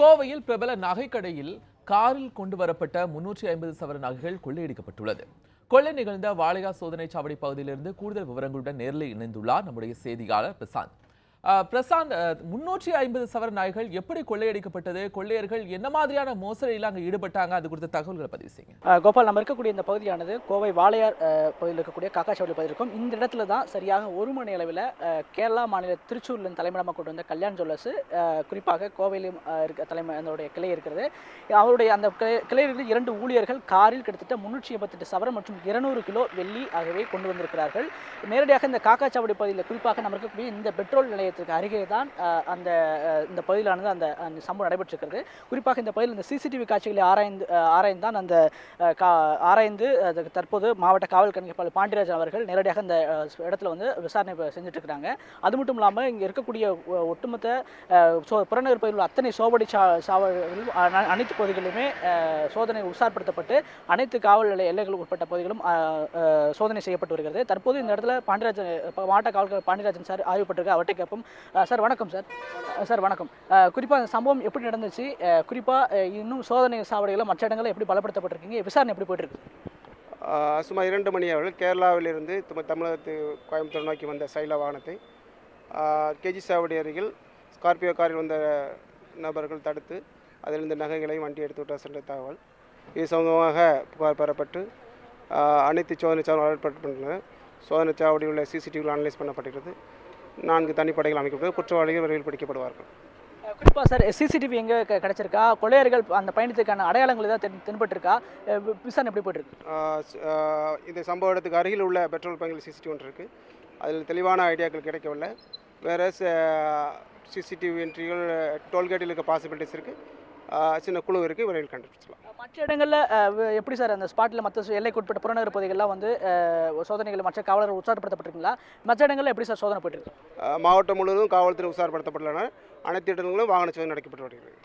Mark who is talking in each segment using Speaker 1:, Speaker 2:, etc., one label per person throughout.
Speaker 1: கோவையில் பிரபல நகைக்கடையில் காரில் கொண்டு வரப்பட்ட முன்னூற்றி ஐம்பது சவர நகைகள் கொள்ளையடிக்கப்பட்டுள்ளது. கொள்ளை நிகழ்ந்த வாளையா சோதனை சாவடி பகுதியிலிருந்து கூடுதல் விவரங்களுடன் நேரில் இணைந்துள்ளார் நம்முடைய செய்தியாளர் பிரசாந்த். பிரசாந்த் முன்னூற்றி ஐம்பது சவர நாய்கள் எப்படி கொள்ளையடிக்கப்பட்டது? கொள்ளையர்கள் என்ன மாதிரியான மோசடியில் அங்கே ஈடுபட்டாங்க? அது குறித்த தகவல்களை பதிவு செய்யுங்க.
Speaker 2: கோபால் நம்ம இருக்கக்கூடிய இந்த பகுதியானது கோவை வாளையார் பகுதியில் இருக்கக்கூடிய காக்காச்சவடி பகுதி இருக்கும். இந்த இடத்துல தான் சரியாக ஒரு மணி அளவில் கேரளா மாநில திருச்சூரில் தலைமையிடமாக கொண்டு வந்த கல்யாண் ஜுவல்லர்ஸ் குறிப்பாக கோவையிலும் இருக்க தலைமை அதனுடைய கிளை இருக்கிறது. அவருடைய அந்த கிளை கிளையிலிருந்து இரண்டு ஊழியர்கள் காரில் கிட்டத்தட்ட முன்னூற்றி எண்பத்தெட்டு சவரம் மற்றும் இருநூறு கிலோ வெள்ளி ஆகவே கொண்டு வந்திருக்கிறார்கள். நேரடியாக இந்த காக்காச்சாவடி பகுதியில் குறிப்பாக நம்ம இருக்கக்கூடிய இந்த பெட்ரோல் நிலையத்திற்கு அருகே தான் அந்த இந்த பகுதியிலானது அந்த சம்பவம் நடைபெற்றிருக்கிறது. குறிப்பாக இந்த பகுதியில் இந்த சிசிடிவி காட்சிகளை ஆராய்ந்து ஆராய்ந்தான் அந்த கா ஆராய்ந்து அதுக்கு தற்போது மாவட்ட காவல் கண்காணிப்பாளர் பாண்டியராஜன் அவர்கள் நேரடியாக இந்த இடத்துல வந்து விசாரணை செஞ்சுட்டு இருக்கிறாங்க அது மட்டும் இல்லாமல் இங்கே இருக்கக்கூடிய ஒ- ஒட்டுமொத்த சோ புறநகர் பகுதியில் உள்ள அத்தனை சோபடி சா சாவடிகளும் அனைத்து பகுதிகளிலுமே சோதனை உஷார்படுத்தப்பட்டு அனைத்து காவல் நிலைய எல்லைகளுக்கு உட்பட்ட பகுதிகளும் சோதனை செய்யப்பட்டு வருகிறது. தற்போது இந்த இடத்துல பாண்டியராஜன் மாவட்ட காவல் பாண்டியராஜன் சார் ஆய்வுப்பட்டிருக்க அவர்கிட்ட கேட்போம். சார் வணக்கம் சார். சார் வணக்கம். குறிப்பாக இந்த சம்பவம் எப்படி நடந்துச்சு? குறிப்பாக இன்னும் சோதனை சாவடிகளை மற்ற இடங்களில் எப்படி பலப்படுத்தப்பட்டிருக்கீங்க? விசாரணை எப்படி போயிட்டு
Speaker 3: சுமார் இரண்டு மணி அளவில் கேரளாவிலிருந்து தமிழகத்து கோயம்புத்தூர் நோக்கி வந்த சைல வாகனத்தை கேஜி சாவடி அருகில் ஸ்கார்பியோ காரில் வந்த நபர்கள் தடுத்து அதிலிருந்து நகைகளை வண்டி எடுத்து விட்டார் சென்ற தகவல். இது சம்பந்தமாக புகார் பெறப்பட்டு அனைத்து சோதனை சாவடி அலர்ட்பட்டுள்ளன சோதனை சாவடியில் உள்ள சிசிடிவியில் அனலைஸ் பண்ணப்பட்டிருக்கிறது. நான்கு தனிப்படைகள் அமைக்கப்பட்டு குற்றவாளிகள் விரைவில் பிடிக்கப்படுவார்கள்.
Speaker 2: குறிப்பாக சார் சிசிடிவி எங்கே கிடைச்சிருக்கா? கொள்ளையர்கள் அந்த பயணத்துக்கான அடையாளங்கள் ஏதாவது தென் தென்பட்டிருக்கா? விசாரணை எப்படி போயிட்டு இருக்கு
Speaker 3: ஆஹ் ஸ்- ஆஹ் இந்த சம்பவ இடத்துக்கு அருகில் உள்ள பெட்ரோல் பங்கில் சிசிடிவி ஒன்று இருக்குது அதில் தெளிவான ஐடியாக்கள் கிடைக்கவில்லை. வேறு சிசிடிவி என்ட்ரிகள் டோல்கேட்டில் இருக்க பாசிபிலிட்டிஸ் இருக்குது சின்ன குழு இருக்குது விரைவில் கண்டுபிடிச்சலாம்
Speaker 2: மற்ற இடங்களில் எப்படி சார் அந்த ஸ்பாட்டில் மற்ற எல்லைக்கு உட்பட்ட புறநகர் பகுதிகள்லாம் வந்து சோதனைகள் மற்ற காவலர்கள் உற்சாகப்படுத்தப்பட்டிருக்கீங்களா? மற்ற இடங்களில் எப்படி சார் சோதனை போயிட்டு
Speaker 3: மாவட்டம் முழுவதும் காவல்துறை உஷார்படுத்தப்பட்டுள்ளன அனைத்து இடங்களிலும் வாகன சோதனை நடைபெற்று வருகிறது.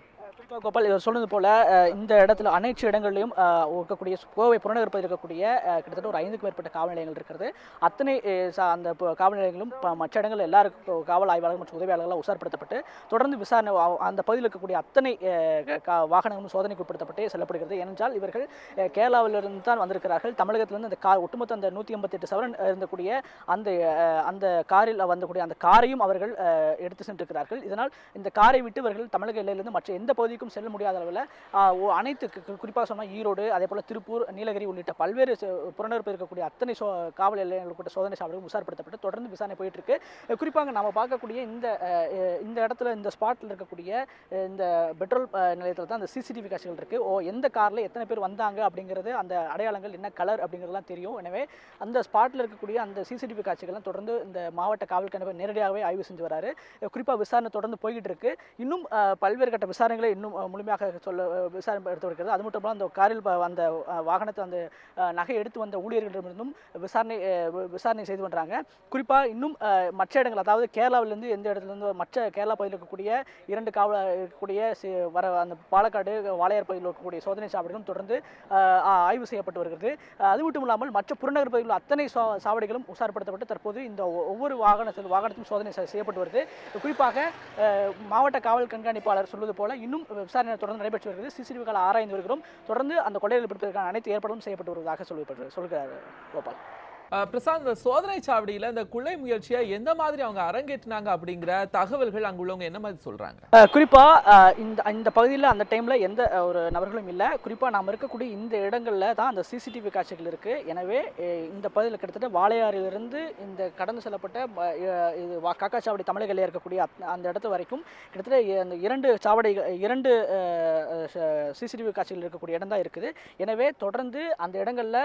Speaker 2: இப்போ கோபால் இவர் சொன்னது போல இந்த இடத்துல அனைத்து இடங்களிலும் இருக்கக்கூடிய கோவை புறநகர் பகுதியில் இருக்கக்கூடிய கிட்டத்தட்ட ஒரு ஐந்துக்கும் மேற்பட்ட காவல் நிலையங்கள் இருக்கிறது. அத்தனை சா- அந்த காவல் நிலையங்களும் மற்ற இடங்கள் எல்லாருக்கும் காவல் ஆய்வாளர்கள் மற்றும் உதவியாளர்களாக உசார்படுத்தப்பட்டு தொடர்ந்து விசாரணை அந்த பகுதியில் இருக்கக்கூடிய அத்தனை க- வாகனங்களும் சோதனைக்கு உட்படுத்தப்பட்டு செல்லப்படுகிறது. ஏனென்றால் இவர்கள் கேரளாவிலிருந்து தான் வந்திருக்கிறார்கள். தமிழகத்திலிருந்து அந்த கா ஒட்டுமொத்த அந்த நூற்றி ஐம்பத்தெட்டு சவரன் இருந்தக்கூடிய அந்த அந்த காரில் வந்தக்கூடிய அந்த காரையும் அவர்கள் எடுத்து சென்றிருக்கிறார்கள். இதனால் இந்த காரை விட்டு இவர்கள் தமிழக எல்லையிலிருந்து மற்ற எந்த பகுதி பகுதிக்கும் செல்ல முடியாத அளவில் அனைத்து குறிப்பாக சொன்னால் ஈரோடு அதே போல் திருப்பூர் நீலகிரி உள்ளிட்ட பல்வேறு ச- இருக்கக்கூடிய அத்தனை சோ காவல் எல்லைகளுக்கு சோதனை சாவடிகள் உசார்படுத்தப்பட்டு தொடர்ந்து விசாரணை போயிட்டு இருக்கு குறிப்பாக நம்ம பார்க்கக்கூடிய இந்த இந்த இடத்துல இந்த ஸ்பாட்டில் இருக்கக்கூடிய இந்த பெட்ரோல் நிலையத்தில் தான் அந்த சிசிடிவி காட்சிகள் இருக்குது ஓ எந்த காரில் எத்தனை பேர் வந்தாங்க அப்படிங்கிறது அந்த அடையாளங்கள் என்ன கலர் அப்படிங்கிறதுலாம் தெரியும். எனவே அந்த ஸ்பாட்டில் இருக்கக்கூடிய அந்த சிசிடிவி காட்சிகள்லாம் தொடர்ந்து இந்த மாவட்ட காவல் கணிப்பை நேரடியாகவே ஆய்வு செஞ்சு வராரு. குறிப்பாக விசாரணை தொடர்ந்து போய்கிட்டு இருக்கு இன்னும் பல்வேறு கட்ட விசாரணைகளை இன்னும் இன்னும் முழுமையாக சொல்ல விசாரணை எடுத்து வருகிறது. அது மட்டும் இல்லாமல் அந்த காரில் அந்த வாகனத்தை அந்த நகை எடுத்து வந்த ஊழியர்களிடமிருந்தும் விசாரணை விசாரணை செய்து வர்றாங்க குறிப்பாக இன்னும் மற்ற இடங்கள் அதாவது கேரளாவிலேருந்து எந்த இடத்துலேருந்து மற்ற கேரளா பகுதியில் இருக்கக்கூடிய இரண்டு காவல இருக்கக்கூடிய வர அந்த பாலக்காடு வாளையார் பகுதியில் இருக்கக்கூடிய சோதனை சாவடிகளும் தொடர்ந்து ஆய்வு செய்யப்பட்டு வருகிறது. அது மட்டும் இல்லாமல் மற்ற புறநகர் பகுதியில் அத்தனை சா- சாவடிகளும் உசாரப்படுத்தப்பட்டு தற்போது இந்த ஒவ்வொரு வாகனத்தில் வாகனத்திலும் சோதனை செய்யப்பட்டு வருது. குறிப்பாக மாவட்ட காவல் கண்காணிப்பாளர் சொல்வது போல இன்னும் விசாரணை தொடர்ந்து நடைபெற்று வருகிறது. சிசிடிவிகளை ஆராய்ந்து வருகிறோம். தொடர்ந்து அந்த கொள்ளைகளை பிடிப்பதற்கான அனைத்து ஏற்பாடும் செய்யப்பட்டு வருவதாக சொல்லப்பட்டு சொல்கிறார் கோபால்.
Speaker 1: பிரசாந்த் இந்த சோதனை சாவடியில் இந்த கொள்ளை முயற்சியை எந்த மாதிரி அவங்க அரங்கேற்றினாங்க அப்படிங்கிற தகவல்கள் அங்குள்ளவங்க என்ன மாதிரி
Speaker 2: சொல்கிறாங்க குறிப்பாக இந்த இந்த பகுதியில் அந்த டைமில் எந்த ஒரு நபர்களும் இல்லை. குறிப்பாக நாம் இருக்கக்கூடிய இந்த இடங்களில் தான் அந்த சிசிடிவி காட்சிகள் இருக்குது எனவே இந்த பகுதியில் கிட்டத்தட்ட வாளையாறிலிருந்து இந்த கடந்து செல்லப்பட்ட இது வா- காக்காச்சாவடி தமிழக இருக்கக்கூடிய அந்த இடத்து வரைக்கும் கிட்டத்தட்ட அந்த இரண்டு சாவடிகள் இரண்டு சிசிடிவி காட்சிகள் இருக்கக்கூடிய இடம் தான் இருக்குது. எனவே தொடர்ந்து அந்த இடங்களில்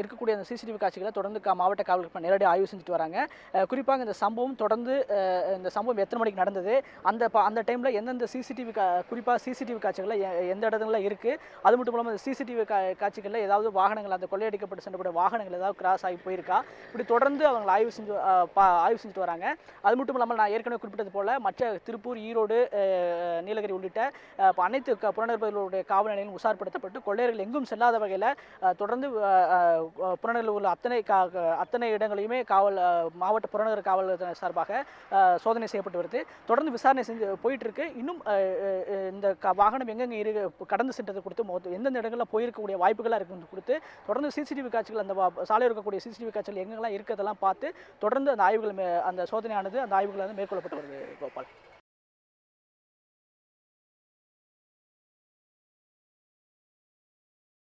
Speaker 2: இருக்கக்கூடிய அந்த சிசிடிவி காட்சிகளை தொடர்ந்து மாவட்ட காவல்கள் நேரடி ஆய்வு செஞ்சுட்டு வராங்க. குறிப்பாக இந்த சம்பவம் தொடர்ந்து இந்த சம்பவம் எத்தனை மணிக்கு நடந்தது அந்த ப- அந்த டைமில் எந்தெந்த சிசிடிவி குறிப்பாக சிசிடிவி காட்சிகளில் எந்த இடத்துல இருக்குது அது மட்டும் இல்லாமல் சிசிடிவி காட்சிகளில் ஏதாவது வாகனங்கள் அந்த கொள்ளையடிக்கப்பட்டு சென்றக்கூடிய வாகனங்கள் ஏதாவது கிராஸ் ஆகி போயிருக்கா? இப்படி தொடர்ந்து அவங்க ஆய்வு செஞ்சு பா- ஆய்வு செஞ்சுட்டு வராங்க. அது மட்டும் இல்லாமல் நான் ஏற்கனவே குறிப்பிட்டது போல் மற்ற திருப்பூர் ஈரோடு நீலகிரி உள்ளிட்ட அனைத்து க- புறநகர் பகுதிகளுடைய காவல் நிலையம் உஷார்படுத்தப்பட்டு கொள்ளையர்கள் எங்கும் செல்லாத வகையில் தொடர்ந்து அஹ், புறநகரில் உள்ள உள்ள அத்தனை கா அத்தனை இடங்களையுமே காவல் மாவட்ட புறநகர் காவல் சார்பாக சோதனை செய்யப்பட்டு வருது. தொடர்ந்து விசாரணை செஞ்சு போயிட்டு இருக்கு இன்னும் இந்த க- வாகனம் எங்கெங்கே இரு கடந்து சென்றதை கொடுத்து மொத்த- எந்தெந்த இடங்களில் போயிருக்கக்கூடிய வாய்ப்புகளாக இருக்குன்னு கொடுத்து தொடர்ந்து சிசிடிவி காட்சிகள் அந்த சாலை சாலையில் இருக்கக்கூடிய சிசிடிவி காட்சிகள் எங்கெல்லாம் இருக்கிறதெல்லாம் பார்த்து தொடர்ந்து அந்த ஆய்வுகள் அந்த சோதனையானது அந்த ஆய்வுகள் வந்து மேற்கொள்ளப்பட்டு வருது கோபால்.